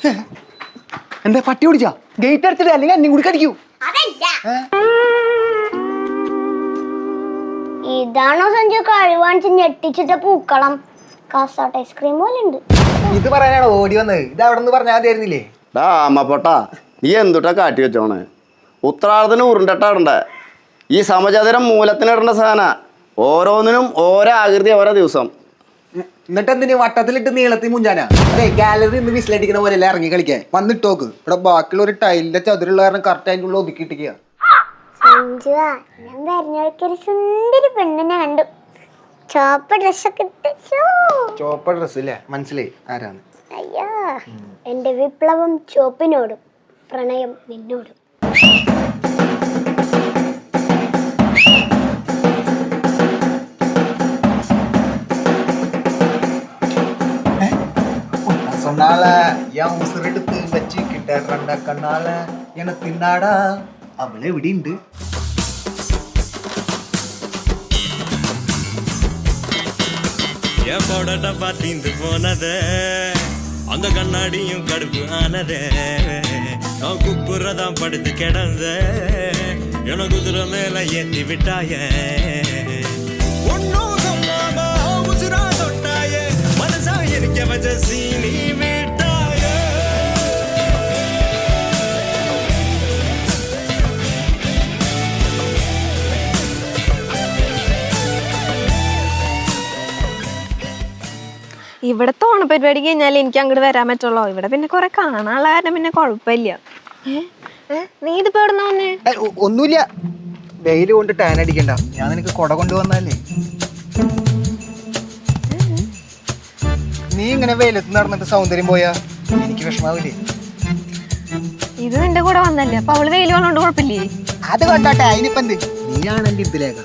എന്താ പട്ടി ഓടിച്ചാ ഗേറ്റ് അടച്ചിട്ട് അല്ലെങ്കിൽ എന്നെ കൂടി കടിക്കൂ. അതല്ല. ഇതാണോ സഞ്ജു കഴിവാണിച്ച് ഞെട്ടിച്ചിട്ട പൂക്കളം? കാസാട്ട് ഐസ്ക്രീം പോലെ ഉണ്ട്. ഇത് പറയാനാണ് ഓടി വന്നത്. ഇത് അവിടെ നിന്ന് പറഞ്ഞാൽ മതിയായിരുന്നില്ലേ? ഡാ അമ്മപ്പൊട്ടാ നീ എന്തുട്ടാ കാട്ടി വെച്ചോണ്? ഉത്രാടത്തിന് ഉരുണ്ടട്ടാടണ്ട ഈ സമചതുരം മൂലത്തിനിടേണ്ട സാധന. ഓരോന്നിനും ഓരോ ആകൃതി ഓരോ ദിവസം. എന്നിട്ട് എന്തിനു വട്ടത്തിലിട്ട് നീളത്തിൽ മുഞ്ചാനാ? അതെ ഗാലറി ഇന്ന് വിസിലടിക്കണ പോലെ ഇറങ്ങി കളിക്കാൻ വന്നിട്ട് നോക്ക്. ഇവിടെ ബാക്കിയുള്ള ഒരു ടൈലിന്റെ ചതുരുള്ള കാരണം കറക്റ്റ് അതിന്റെ ഉള്ളിൽ ഒതുക്കിയിട്ടിരിക്കുക സഞ്ജു ഞാൻ വരുന്നവർക്ക് സുന്ദരി പെണ്ണിനെ കണ്ടു. ചോപ്പ് ഡ്രസ്സൊക്കെ ഇട്ട്. ചോപ്പ ഡ്രസ് ഇല്ലേ? മനസ്സിലായി. ആരാണ്? അയ്യോ എന്റെ വിപ്ലവം ചോപ്പിനോടും പ്രണയം നിന്നോടും. உன்னால என் உசுரெடுத்து வச்சுக்கிட்ட ரெண்ட கண்ணால எனக்கு தின்னாடா அவளே விடிண்டு. என் போடட்டப்பா தீந்து போனதே அந்த கண்ணாடியும் கடுப்பு ஆனதே நான் குப்புறதான் படுத்து கிடந்த என குதிரை மேல ஏத்தி விட்டாயே. ஒன்னும் ഇവിടത്തെ ഓണപരിപാടി കഴിഞ്ഞാൽ എനിക്ക് അങ്ങോട്ട് വരാൻ പറ്റുള്ളൂ. ഇവിടെ പിന്നെ കുറെ കാണാനുള്ള കാരണം പിന്നെ കുഴപ്പമില്ല? നീ ഇതിപ്പോ എവിടെ വന്നേ? ഒന്നുമില്ല. വെയിൽ കൊണ്ട് ടാൻ അടിക്കണ്ട. ഞാൻ നിനക്ക് കൊട കൊണ്ടുവന്നല്ലേ നീ ഇങ്ങനെ വെയിലത്ത് നടന്നിട്ട് സൗന്ദര്യം പോയാ എനിക്ക് വിഷമാവില്ലേ? ഇത് നിന്റെ കൂടെ വന്നല്ലേ? അപ്പൊ അവൾ വെയിൽ വന്നോണ്ട് കുഴപ്പമില്ലേ? അത് കൊണ്ടോട്ടെ അതിനിപ്പന്ത് നീയാണ് എന്റെ ഇതിലേക്ക